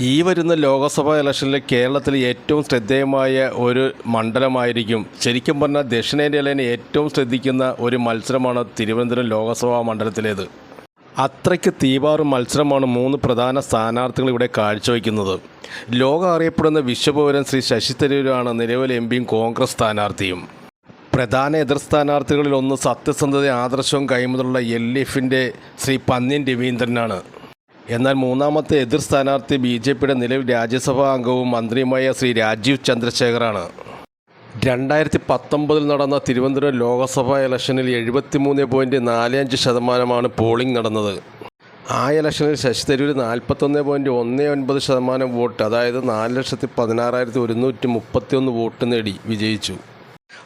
ഈ വരുന്ന ലോക്സഭാ ഇലക്ഷനിൽ കേരളത്തിൽ ഏറ്റവും ശ്രദ്ധേയമായ ഒരു മണ്ഡലമായിരിക്കും. ശരിക്കും പറഞ്ഞാൽ ദക്ഷിണേന്ത്യയിലെ ഏറ്റവും ശ്രദ്ധിക്കുന്ന ഒരു മത്സരമാണ് തിരുവനന്തപുരം ലോക്സഭാ മണ്ഡലത്തിലേത്. അത്രയ്ക്ക് തീവാറും മത്സരമാണ് മൂന്ന് പ്രധാന സ്ഥാനാർത്ഥികൾ ഇവിടെ കാഴ്ചവെക്കുന്നത് ലോകം അറിയപ്പെടുന്ന വിശ്വപൗരൻ ശ്രീ ശശി തരൂരാണ് നിലവിലെ എം പിയും കോൺഗ്രസ് സ്ഥാനാർത്ഥിയും. പ്രധാന എതിർ സ്ഥാനാർത്ഥികളിൽ ഒന്ന് സത്യസന്ധത ആദർശവും കൈമുതലുള്ള എൽ എഫിന്റെ ശ്രീ പന്ന്യൻ രവീന്ദ്രനാണ്. എന്നാൽ മൂന്നാമത്തെ എതിർ സ്ഥാനാർത്ഥി ബി ജെ പിയുടെ നിലവിൽ രാജ്യസഭാ അംഗവും മന്ത്രിയുമായ ശ്രീ രാജീവ് ചന്ദ്രശേഖറാണ്. രണ്ടായിരത്തി പത്തൊമ്പതിൽ നടന്ന തിരുവനന്തപുരം ലോക്സഭാ ഇലക്ഷനിൽ എഴുപത്തിമൂന്ന് പോയിന്റ് നാല് അഞ്ച് ശതമാനമാണ് പോളിംഗ് നടന്നത്. ആ ഇലക്ഷനിൽ ശശി തരൂർ നാൽപ്പത്തൊന്ന് പോയിന്റ് ഒന്ന് ഒൻപത് ശതമാനം വോട്ട് അതായത് നാല് ലക്ഷത്തി പതിനാറായിരത്തി ഒരുന്നൂറ്റി മുപ്പത്തി ഒന്ന് വോട്ട് നേടി വിജയിച്ചു.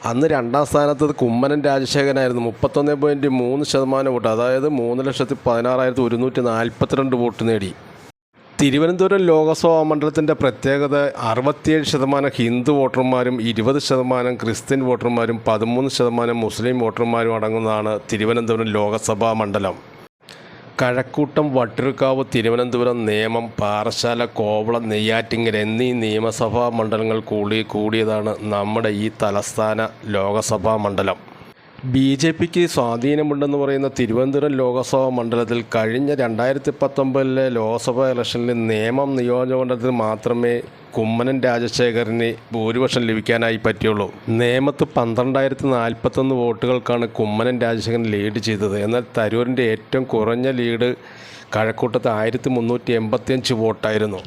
അന്ന് രണ്ടാം സ്ഥാനത്ത് കുമ്മനം രാജശേഖരനായിരുന്നു. മുപ്പത്തൊന്ന് പോയിന്റ് മൂന്ന് ശതമാനം വോട്ട്. അതായത് മൂന്ന് ലക്ഷത്തി പതിനാറായിരത്തി ഒരുന്നൂറ്റി നാൽപ്പത്തിരണ്ട് വോട്ട് നേടി. തിരുവനന്തപുരം ലോക്സഭാ മണ്ഡലത്തിന്റെ പ്രത്യേകത അറുപത്തിയേഴ് ശതമാനം ഹിന്ദു വോട്ടർമാരും ഇരുപത് ശതമാനം ക്രിസ്ത്യൻ വോട്ടർമാരും പതിമൂന്ന് ശതമാനം മുസ്ലിം വോട്ടർമാരും അടങ്ങുന്നതാണ് തിരുവനന്തപുരം ലോക്സഭാ മണ്ഡലം. കഴക്കൂട്ടം വട്ടിയൂർക്കാവ് തിരുവനന്തപുരം നേമം പാറശാല കോവളം നെയ്യാറ്റിങ്ങൽ എന്നീ നിയമസഭാ മണ്ഡലങ്ങൾ കൂടി കൂടിയതാണ് നമ്മുടെ ഈ തലസ്ഥാന ലോകസഭാ മണ്ഡലം. ബി ജെ പിക്ക് സ്വാധീനമുണ്ടെന്ന് പറയുന്ന തിരുവനന്തപുരം ലോകസഭാ മണ്ഡലത്തിൽ കഴിഞ്ഞ രണ്ടായിരത്തി പത്തൊമ്പതിലെ ലോക്സഭാ ഇലക്ഷനിൽ നേമം നിയോജകമണ്ഡലത്തിൽ മാത്രമേ കുമ്മനം രാജശേഖരന് ഭൂരിപക്ഷം ലഭിക്കാനായി പറ്റിയുള്ളൂ. നേമത്ത് പന്ത്രണ്ടായിരത്തി നാൽപ്പത്തൊന്ന് വോട്ടുകൾക്കാണ് കുമ്മനൻ രാജശേഖരൻ ലീഡ് ചെയ്തത്. എന്നാൽ തരൂരിന്റെ ഏറ്റവും കുറഞ്ഞ ലീഡ് കഴക്കൂട്ടത്ത് ആയിരത്തി മുന്നൂറ്റി എൺപത്തിയഞ്ച് വോട്ടായിരുന്നു.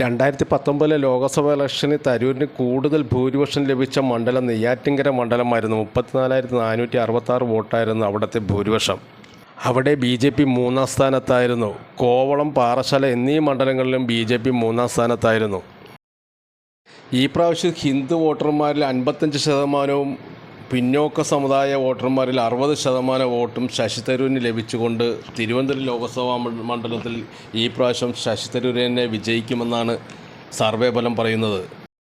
രണ്ടായിരത്തി പത്തൊമ്പതിലെ ലോക്സഭാ ഇലക്ഷനിൽ തരൂരിന് കൂടുതൽ ഭൂരിപക്ഷം ലഭിച്ച മണ്ഡലം നെയ്യാറ്റിങ്കര മണ്ഡലമായിരുന്നു. മുപ്പത്തിനാലായിരത്തി നാനൂറ്റി അറുപത്താറ് വോട്ടായിരുന്നു അവിടുത്തെ ഭൂരിപക്ഷം. അവിടെ ബി ജെ പി മൂന്നാം സ്ഥാനത്തായിരുന്നു. കോവളം പാറശാല എന്നീ മണ്ഡലങ്ങളിലും ബി ജെ പി മൂന്നാം സ്ഥാനത്തായിരുന്നു. ഈ പ്രാവശ്യം ഹിന്ദു വോട്ടർമാരിൽ അൻപത്തഞ്ച് ശതമാനവും പിന്നോക്ക സമുദായ വോട്ടർമാരിൽ അറുപത് ശതമാനം വോട്ടും ശശി തരൂരിന് ലഭിച്ചുകൊണ്ട് തിരുവനന്തപുരം ലോക്സഭാ മണ്ഡലത്തിൽ ഈ പ്രാവശ്യം ശശി തരൂരിനെ വിജയിക്കുമെന്നാണ് സർവേ ഫലം പറയുന്നത്.